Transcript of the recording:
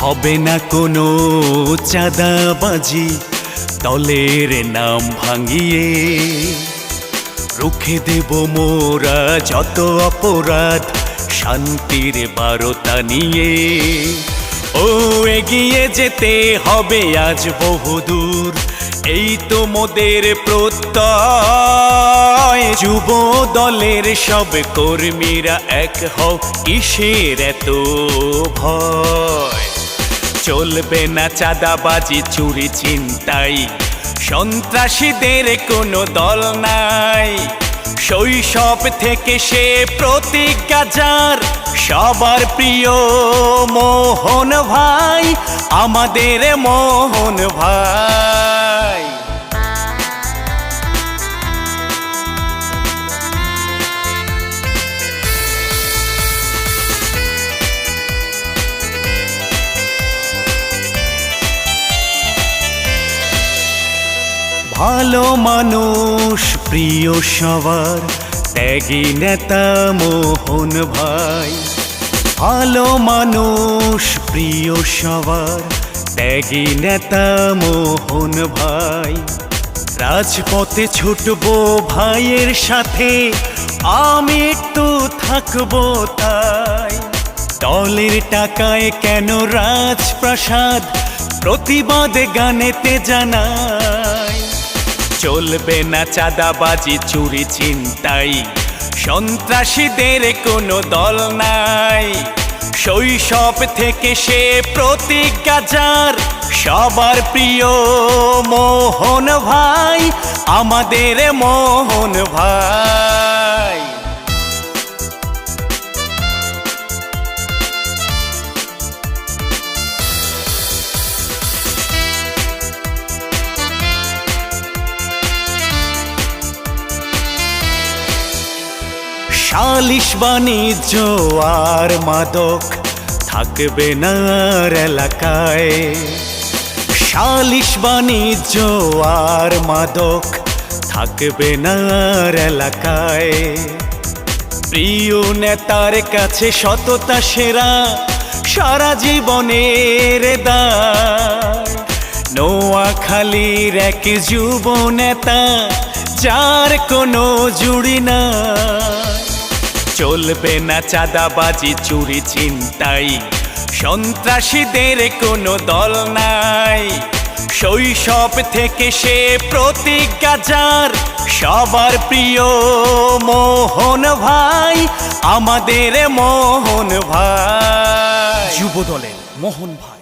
হবে না কোনো চাঁদাবাজি। দলের নাম ভাঙিয়ে রুখে দেব মোরা যত অপরাধ, শান্তির বারতা নিয়ে। ও, এগিয়ে যেতে হবে আজ বহুদূর, এই তো মোদের প্রত্যয়। যুব দলের সব কর্মীরা এক হও, কিসের এত ভয়? চলবে না চাঁদাবাজি, চুরি চিন্তাই সন্ত্রাসীদের কোনো দল নাই। শৈশব থেকে সে প্রতিজ্ঞা যার। সবার প্রিয় মোহন ভাই, আমাদের মোহন ভাই। ভালো মানুষ, প্রিয় সবার, ত্যাগী নেতা মোহন ভাই। ভালো মানুষ, প্রিয় সবার, ত্যাগী নেতা মোহন ভাই। রাজপথে ছুটবো ভাইয়ের সাথে, আমি একটু থাকব তাই। দলের টাকায় কেন রাজপ্রাসাদ, প্রতিবাদ গানেতে জানাই। চলবে না চাঁদাবাজি, চুরি চিন্তাই সন্ত্রাসীদের কোনো দল নাই। শৈশব থেকে সে প্রতিজ্ঞা যার। সবার প্রিয় মোহন ভাই, আমাদের মোহন ভাই। সালিশ বাণিজ্য আর মাদক থাকবে না আর এলাকায়। সালিশ বাণিজ্য আর মাদক থাকবে না আর এলাকায়। প্রিয় নেতার কাছে সততা সেরা সারা জীবনের নোয়াখালীর এক যুব নেতা, যার কোনো জুড়ি না চলবে না চাঁদাবাজি, চুরি চিন্তাই সন্ত্রাসীদের কোনো দল নাই। শৈশব থেকে সে প্রতিজ্ঞা যার। সবার প্রিয় মোহন ভাই, আমাদের মোহন ভাই। যুব দলের মোহন ভাই।